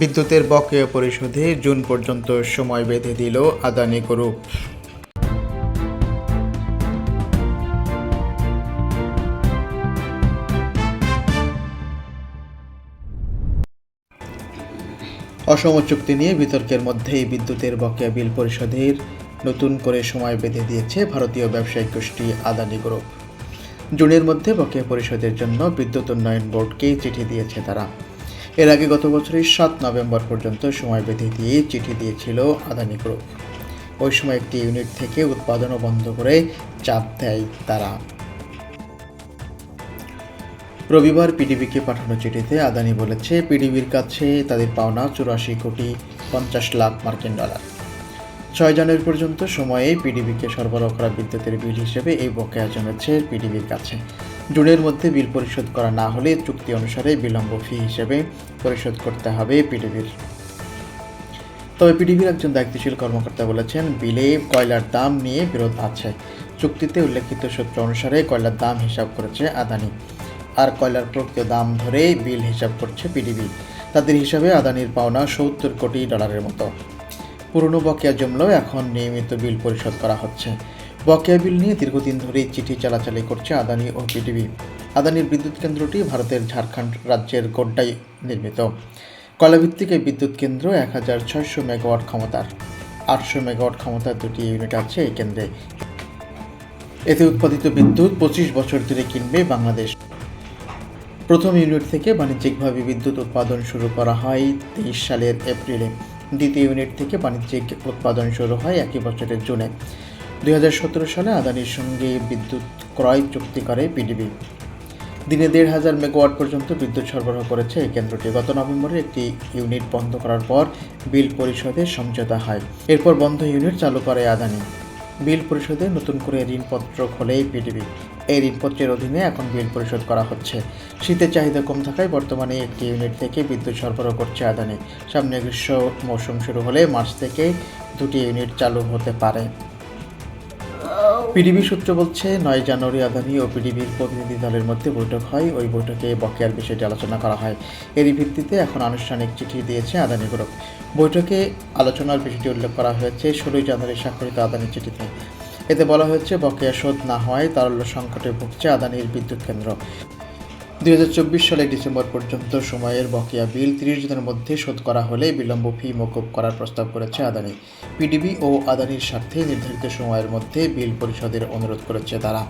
বিদ্যুতের বকেয়া পরিশোধে জুন পর্যন্ত সময় বেঁধে দিল আদানি গ্রুপ। অসম চুক্তি নিয়ে বিতর্কের মধ্যেই বিদ্যুতের বকেয়া বিল পরিশোধের নতুন করে সময় বেঁধে দিয়েছে ভারতীয় ব্যবসায়িক গোষ্ঠী আদানি গ্রুপ। জুনের মধ্যে বকেয়া পরিশোধের জন্য বিদ্যুৎ উন্নয়ন বোর্ডকে চিঠি দিয়েছে তারা। এর আগে গত বছরের সাত নভেম্বর পর্যন্ত সময় বেঁধে দিয়ে চিঠি দিয়েছিল আদানি গ্রুপ। ওই সময় একটি ইউনিট থেকে উৎপাদনও বন্ধ করে চাপ দেয় তারা। রবিবার পিডিবিকে পাঠানো চিঠিতে আদানি বলেছে, পিডিবির কাছে তাদের পাওনা চুরাশি কোটি পঞ্চাশ লাখ মার্কিন ডলার। ছয় জানুয়ারি পর্যন্ত সময়ে পিডিবিকে সরবরাহ করা বিদ্যুতের বিল হিসেবে এই বকেয়া জমেছে পিডিবির কাছে। জুনের মধ্যে বিল পরিশোধ করা না হলে চুক্তি অনুসারে বিলম্ব ফি হিসেবে পরিশোধ করতে হবে পিডিবির। তবে পিডিবির একজন দায়িত্বশীল কর্মকর্তা বলেছেন, বিলে কয়লার দাম নিয়ে বিরোধ আছে। চুক্তিতে উল্লেখিত সূত্র অনুসারে কয়লার দাম হিসাব করেছে আদানি। আর কয়লার প্রকৃত দাম ধরে বিল হিসাব করছে পিডিবি। তাদের হিসাবে আদানির পাওনা সত্তর কোটি ডলারের মতো। পুরনো বকেয়া জমলেও এখন নিয়মিত বিল পরিশোধ করা হচ্ছে। বকেয়া বিল নিয়ে দীর্ঘদিন ধরেই চিঠি চালাচালি করছে আদানি ও পিডিবি আদানির বিদ্যুৎ কেন্দ্রটি ভারতের ঝাড়খণ্ড রাজ্যের গোড্ডায় নির্মিত। কয়লাভিত্তিক এই বিদ্যুৎ কেন্দ্র এক হাজার ছয়শো মেগাওয়াট ক্ষমতার। আটশো মেগাওয়াট ক্ষমতার দুটি ইউনিট আছে এই কেন্দ্রে। এতে উৎপাদিত বিদ্যুৎ পঁচিশ বছর ধরে কিনবে বাংলাদেশ। প্রথম ইউনিট থেকে বাণিজ্যিকভাবে বিদ্যুৎ উৎপাদন শুরু করা হয় তেইশ সালের এপ্রিলে। দ্বিতীয় ইউনিট থেকে বাণিজ্যিক উৎপাদন শুরু হয় একই বছরের জুনে। দুই হাজার সতেরো সালে আদানির সঙ্গে বিদ্যুৎ ক্রয় চুক্তি করে পিডিবি। দিনে দেড় হাজার মেগাওয়াট পর্যন্ত বিদ্যুৎ সরবরাহ করেছে এই কেন্দ্রটি। গত নভেম্বরে একটি ইউনিট বন্ধ করার পর বিল পরিশোধে সমঝোতা হয়। এরপর বন্ধ ইউনিট চালু করে আদানি। বিল পরিশোধে নতুন করে ঋণপত্র খোলে পিডিবি। এই ঋণপত্রের অধীনে এখন বিল পরিশোধ করা হচ্ছে। শীতের চাহিদা কম থাকায় বর্তমানে একটি ইউনিট থেকে বিদ্যুৎ সরবরাহ করছে আদানি। সামনে গ্রীষ্ম মৌসুম শুরু হলে মার্চ থেকে দুটি ইউনিট চালু হতে পারে। পিডিবি সূত্র বলছে, নয় জানুয়ারি আদানি ও পিডিবির প্রতিনিধি দলের মধ্যে বৈঠক হয়। ওই বৈঠকে বকেয়ার বিষয়টি আলোচনা করা হয়। এরই ভিত্তিতে এখন আনুষ্ঠানিক চিঠি দিয়েছে আদানি গ্রুপ। বৈঠকে আলোচনার বিষয়টি উল্লেখ করা হয়েছে ষোলোই জানুয়ারি স্বাক্ষরিত আদানি চিঠিতে। এতে বলা হয়েছে, বকেয়া শোধ না হওয়ায় তারল্য সংকটে ভুগছে আদানির বিদ্যুৎ কেন্দ্র। দুই হাজার চব্বিশ সালের ডিসেম্বর পর্যন্ত সময়ের বকেয়া বিল তিরিশ দিনের মধ্যে শোধ করা হলে বিলম্ব ফি মকুব করার প্রস্তাব করেছে আদানি। পিডিবি ও আদানির স্বার্থে নির্ধারিত সময়ের মধ্যে বিল পরিশোধের অনুরোধ করেছে তারা।